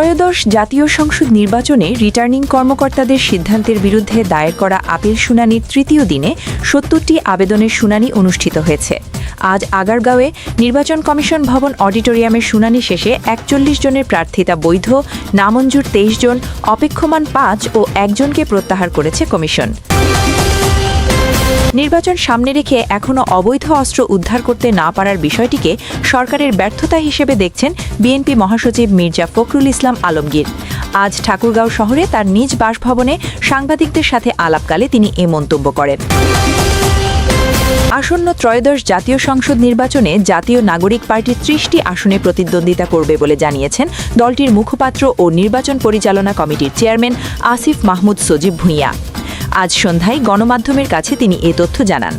ত্রয়োদশ জাতীয় সংসদ নির্বাচনে রিটার্নিং কর্মকর্তাদের সিদ্ধান্তের বিরুদ্ধে দায়ের করা আপিল শুনানির তৃতীয় দিনে সত্তরটি আবেদনের শুনানি অনুষ্ঠিত হয়েছে। আজ আগারগাঁওয়ে নির্বাচন কমিশন ভবন অডিটোরিয়ামের শুনানি শেষে একচল্লিশ জনের প্রার্থিতা বৈধ, নামঞ্জুর তেইশ জন, অপেক্ষমান পাঁচ ও একজনকে প্রত্যাহার করেছে কমিশন। নির্বাচন সামনে রেখে এখনও অবৈধ অস্ত্র উদ্ধার করতে না পারার বিষয়টিকে সরকারের ব্যর্থতা হিসেবে দেখছেন বিএনপি মহাসচিব মির্জা ফখরুল ইসলাম আলমগীর। আজ ঠাকুরগাঁও শহরে তার নিজ বাসভবনে সাংবাদিকদের সাথে আলাপকালে তিনি এ মন্তব্য করেন। আসন্ন ত্রয়োদশ জাতীয় সংসদ নির্বাচনে জাতীয় নাগরিক পার্টি ত্রিশটি আসনে প্রতিদ্বন্দ্বিতা করবে বলে জানিয়েছেন দলটির মুখপাত্র ও নির্বাচন পরিচালনা কমিটির চেয়ারম্যান আসিফ মাহমুদ সজিব ভুঁইয়া। আজ সন্ধ্যায় গণমাধ্যমের কাছে তিনি এ তথ্য জানান।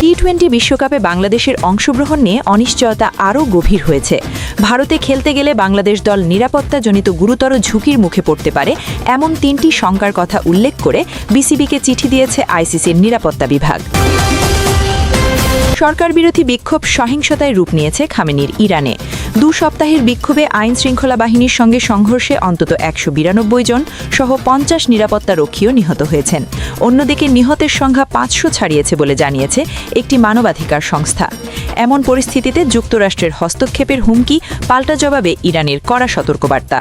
টি টোয়েন্টি বিশ্বকাপে বাংলাদেশের অংশগ্রহণ নিয়ে অনিশ্চয়তা আরও গভীর হয়েছে। ভারতে খেলতে গেলে বাংলাদেশ দল নিরাপত্তাজনিত গুরুতর ঝুঁকির মুখে পড়তে পারে এমন তিনটি শঙ্কার কথা উল্লেখ করে বিসিবিকে চিঠি দিয়েছে আইসিসির নিরাপত্তা বিভাগ। সরকার বিরোধী বিক্ষোভ সহিংসতায় রূপ নিয়েছে খামেনির ইরানে। দু সপ্তাহের বিক্ষোভে আইন শৃঙ্খলা বাহিনীর সঙ্গে সংঘর্ষে অন্তত একশো বিরানব্বই জন সহ পঞ্চাশ নিরাপত্তা রক্ষীও নিহত হয়েছেন। অন্যদিকে নিহতের সংখ্যা পাঁচশো ছাড়িয়েছে বলে জানিয়েছে একটি মানবাধিকার সংস্থা। এমন পরিস্থিতিতে যুক্তরাষ্ট্রের হস্তক্ষেপের হুমকি পাল্টা জবাবে ইরানের কড়া সতর্কবার্তা।